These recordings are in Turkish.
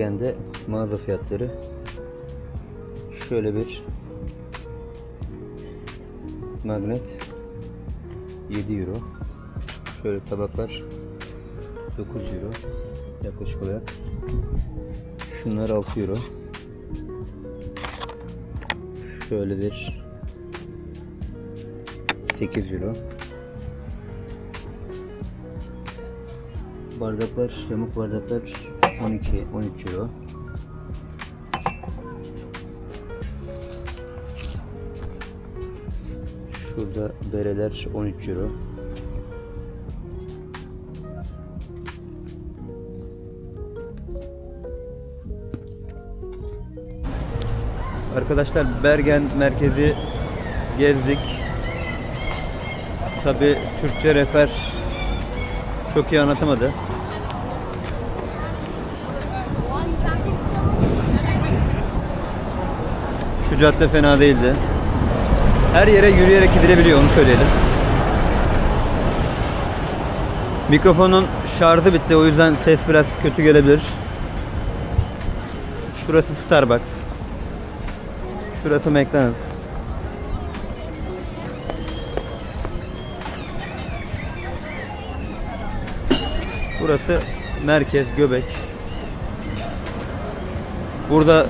Bergen'de mağaza fiyatları şöyle bir magnet 7 euro. Şöyle tabaklar 9 euro yaklaşık olarak. Şunlar 6 euro. Şöyle bir 8 euro. Bardaklar yamuk bardaklar 12 13 euro Şurada bereler 13 euro. Arkadaşlar Bergen merkezi gezdik. Tabi Türkçe rehber çok iyi anlatamadı. Şu cadde fena değildi. Her yere yürüyerek gidilebiliyor onu söyleyelim. Mikrofonun şarjı bitti o yüzden ses biraz kötü gelebilir. Şurası Starbucks. Şurası McDonald's. Burası merkez Göbek. Burada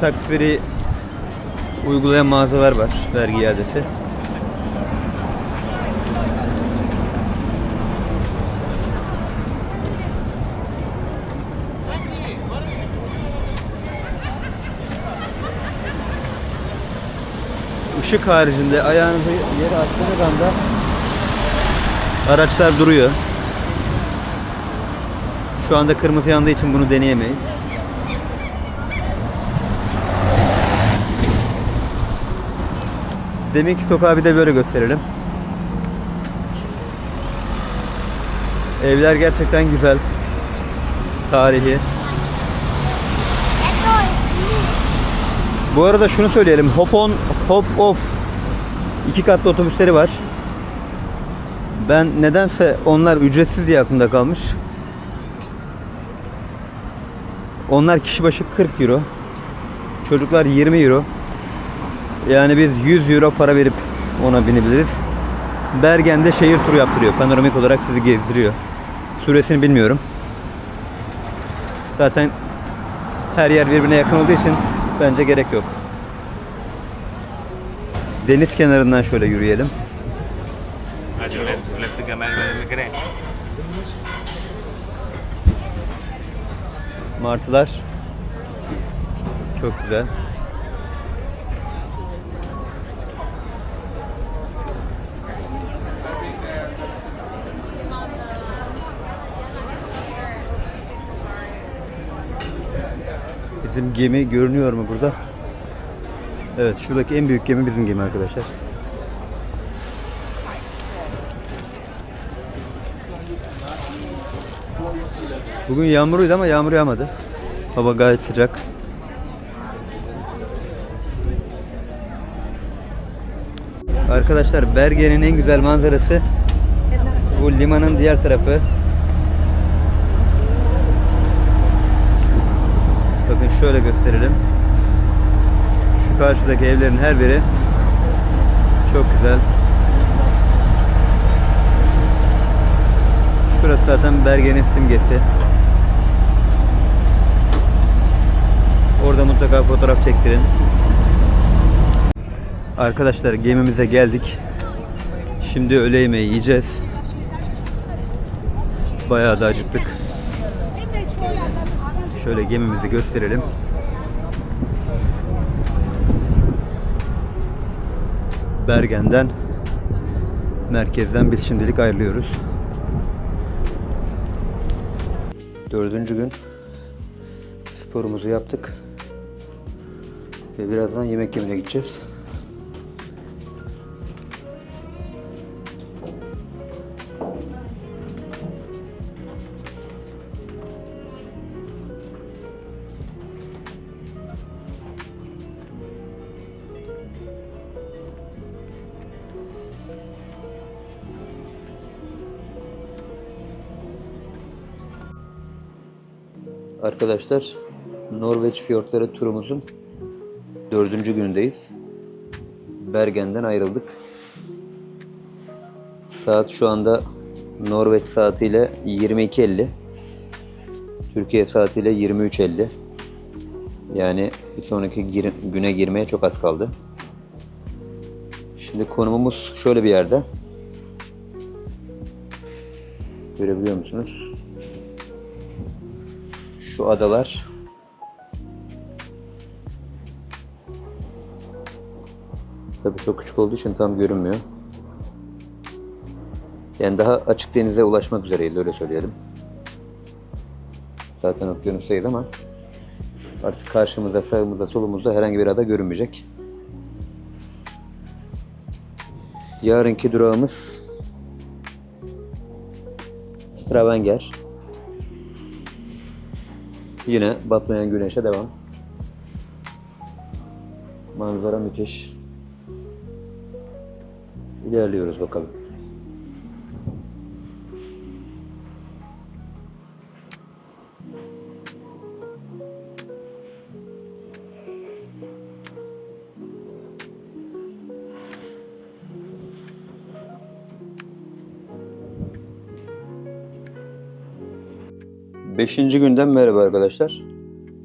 taksiri uygulayan mağazalar var vergi iadesi. Işık haricinde ayağınızı yere attığınız anda araçlar duruyor. Şu anda kırmızı yandığı için bunu deneyemeyiz. Deminki sokağı bir de böyle gösterelim. Evler gerçekten güzel. Tarihi. Bu arada şunu söyleyelim. Hop on, hop off. iki katlı otobüsleri var. Ben nedense onlar ücretsiz diye aklımda kalmış. Onlar kişi başı 40 euro. Çocuklar 20 euro. Yani biz 100 euro para verip ona binebiliriz. Bergen'de şehir turu yaptırıyor. Panoramik olarak sizi gezdiriyor. Süresini bilmiyorum. Zaten her yer birbirine yakın olduğu için bence gerek yok. Deniz kenarından şöyle yürüyelim. Martılar çok güzel. Bizim gemi görünüyor mu burada? Evet, şuradaki en büyük gemi bizim gemi arkadaşlar. Bugün yağmurluydu ama yağmur yağmadı. Hava gayet sıcak. Arkadaşlar Bergen'in en güzel manzarası bu limanın diğer tarafı. Şöyle gösterelim. Şu karşıdaki evlerin her biri çok güzel. Şurası zaten Bergen'in simgesi. Orada mutlaka fotoğraf çektirin. Arkadaşlar gemimize geldik. Şimdi öğle yemeği yiyeceğiz. Bayağı da acıktık. Şöyle gemimizi gösterelim. Bergen'den merkezden biz şimdilik ayrılıyoruz. Dördüncü gün sporumuzu yaptık. Ve birazdan yemek yemeye gideceğiz. Arkadaşlar Norveç fiyortları turumuzun dördüncü günündeyiz. Bergen'den ayrıldık. Saat şu anda Norveç saatiyle 22.50. Türkiye saatiyle 23.50. Yani bir sonraki gir- güne girmeye çok az kaldı. Şimdi konumumuz şöyle bir yerde. Görebiliyor musunuz? Şu adalar. Tabii çok küçük olduğu için tam görünmüyor. Yani daha açık denize ulaşmak üzereyiz öyle söyleyelim. Zaten okyanustayız ama artık karşımızda, sağımızda, solumuzda herhangi bir ada görünmeyecek. Yarınki durağımız Stavanger. Yine batmayan güneşe devam. Manzara müthiş. İlerliyoruz bakalım. Beşinci günden merhaba arkadaşlar.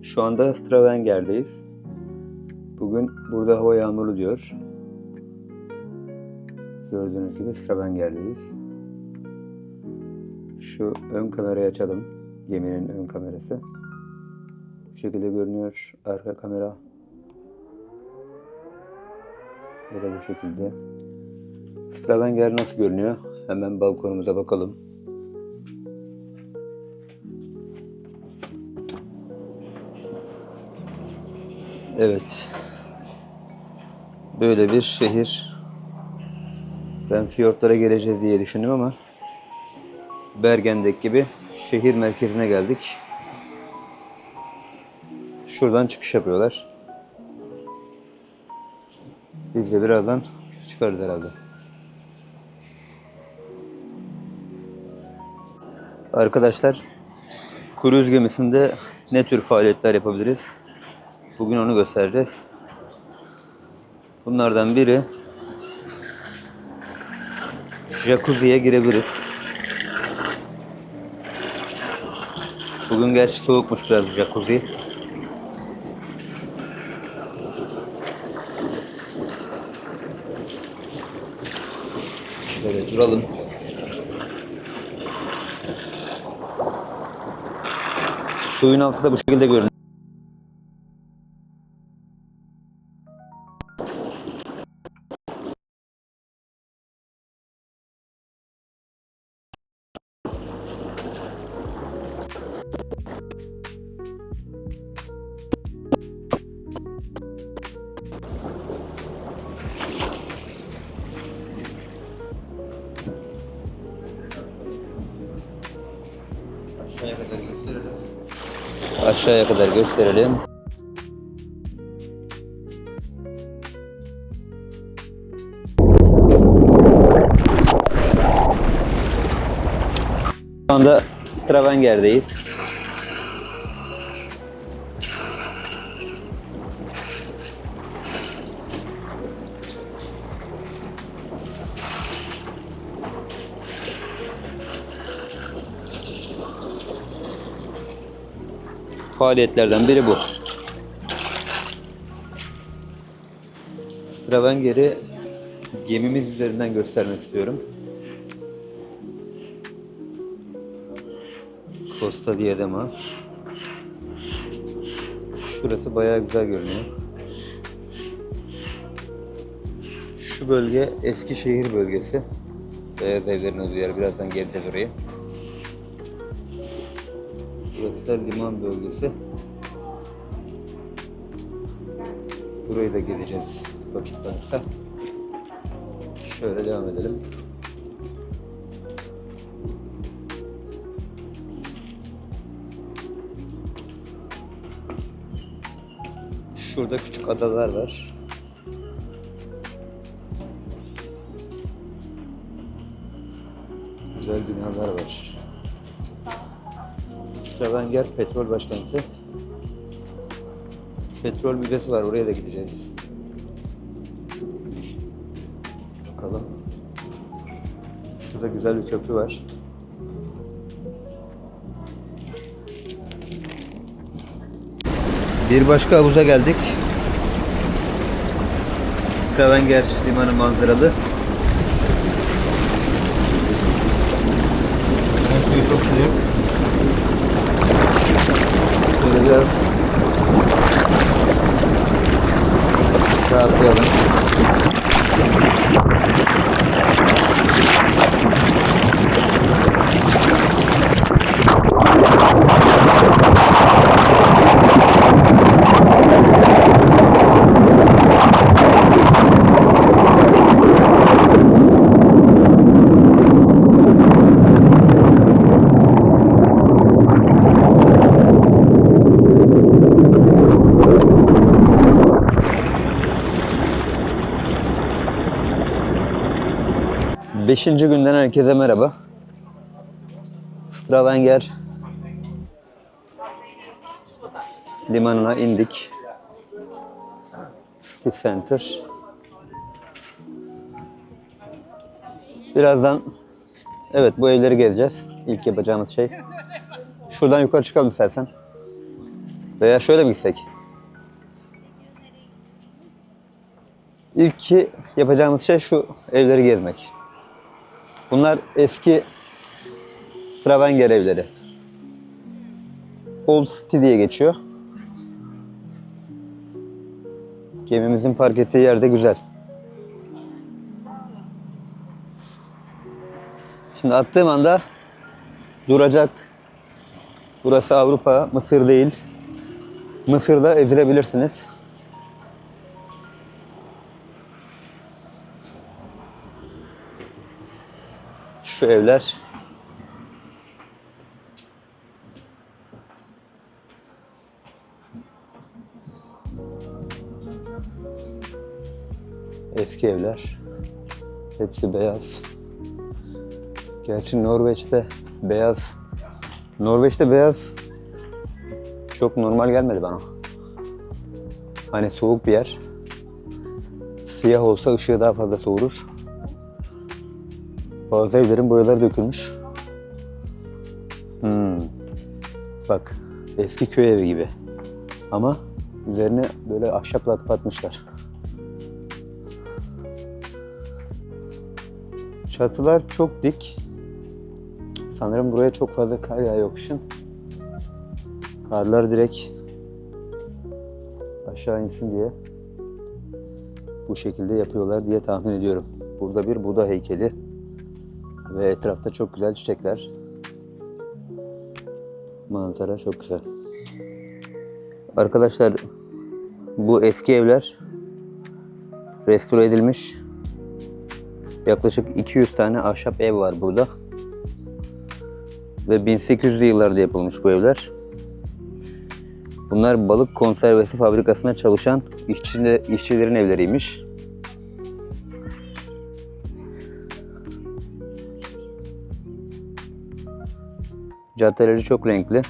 Şu anda Stravenger'deyiz. Bugün burada hava yağmurlu diyor. Gördüğünüz gibi Stravenger'deyiz. Şu ön kamerayı açalım. Geminin ön kamerası. Bu şekilde görünüyor. Arka kamera. Ya da bu şekilde. Stravenger nasıl görünüyor? Hemen balkonumuza bakalım. Evet. Böyle bir şehir. Ben fiyortlara geleceğiz diye düşündüm ama Bergen'deki gibi şehir merkezine geldik. Şuradan çıkış yapıyorlar. Biz de birazdan çıkarız herhalde. Arkadaşlar, kruz gemisinde ne tür faaliyetler yapabiliriz? Bugün onu göstereceğiz. Bunlardan biri jacuzziye girebiliriz. Bugün gerçi soğukmuş biraz jacuzzi. Şöyle duralım. Suyun altı da bu şekilde görünüyor. Aşağıya kadar gösterelim. Şu anda Stravenger'deyiz. Faaliyetlerden biri bu. Stravenger'i gemimiz üzerinden göstermek istiyorum. Costa Diadema. Şurası bayağı güzel görünüyor. Şu bölge Eskişehir bölgesi. Beyaz evlerin olduğu yer. Birazdan geleceğiz oraya. Burası da liman bölgesi. Burayı da geleceğiz vakit kalırsa. Şöyle devam edelim. Şurada küçük adalar var. Güzel binalar var. Stavanger petrol başkenti. Petrol müzesi var oraya da gideceğiz. Bakalım. Şurada güzel bir köprü var. Bir başka havuza geldik. Stavanger limanı manzaralı. Suyu çok sıcak. Şöyle biraz rahatlayalım. Beşinci günden herkese merhaba. Stavanger limanına indik. City Center. Birazdan evet bu evleri gezeceğiz. İlk yapacağımız şey. Şuradan yukarı çıkalım istersen. Veya şöyle mi gitsek? İlk yapacağımız şey şu evleri gezmek. Bunlar eski Stavanger evleri. Old City diye geçiyor. Gemimizin park ettiği yerde güzel. Şimdi attığım anda duracak. Burası Avrupa, Mısır değil. Mısır'da ezilebilirsiniz. Şu evler eski evler. Hepsi beyaz. Gerçi Norveç'te beyaz Norveç'te beyaz çok normal gelmedi bana. Hani soğuk bir yer. Siyah olsa ışığı daha fazla soğurur. Bazı evlerin boyaları dökülmüş. Hmm. Bak eski köy evi gibi. Ama üzerine böyle ahşapla kapatmışlar. Çatılar çok dik. Sanırım buraya çok fazla kar yağıyor kışın. Karlar direkt aşağı insin diye bu şekilde yapıyorlar diye tahmin ediyorum. Burada bir Buda heykeli ve etrafta çok güzel çiçekler. Manzara çok güzel. Arkadaşlar bu eski evler restore edilmiş. Yaklaşık 200 tane ahşap ev var burada. Ve 1800'lü yıllarda yapılmış bu evler. Bunlar balık konservesi fabrikasında çalışan işçiler, işçilerin evleriymiş. Caddeleri çok renkli.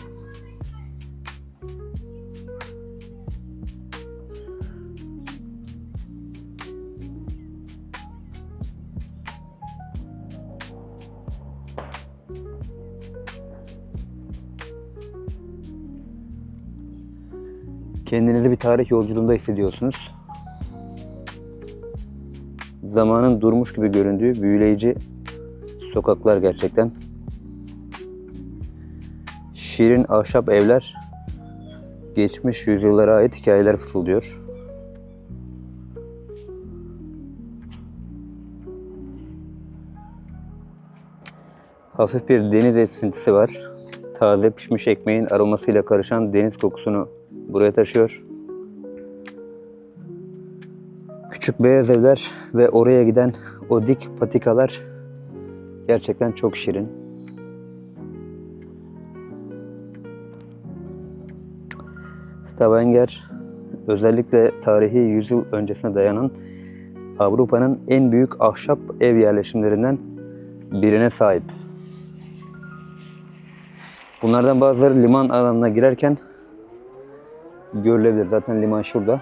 Kendinizi bir tarih yolculuğunda hissediyorsunuz. Zamanın durmuş gibi göründüğü büyüleyici sokaklar gerçekten. Şirin ahşap evler geçmiş yüzyıllara ait hikayeler fısıldıyor. Hafif bir deniz esintisi var. Taze pişmiş ekmeğin aromasıyla karışan deniz kokusunu buraya taşıyor. Küçük beyaz evler ve oraya giden o dik patikalar gerçekten çok şirin. Stavanger özellikle tarihi yüzyıl öncesine dayanan Avrupa'nın en büyük ahşap ev yerleşimlerinden birine sahip. Bunlardan bazıları liman alanına girerken görülebilir. Zaten liman şurada.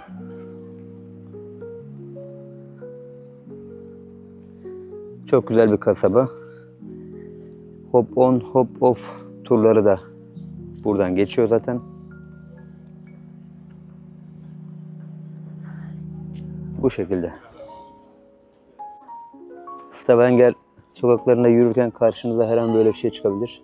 Çok güzel bir kasaba. Hop on, hop off turları da buradan geçiyor zaten. Şekilde. Stavanger sokaklarında yürürken karşınıza her an böyle bir şey çıkabilir.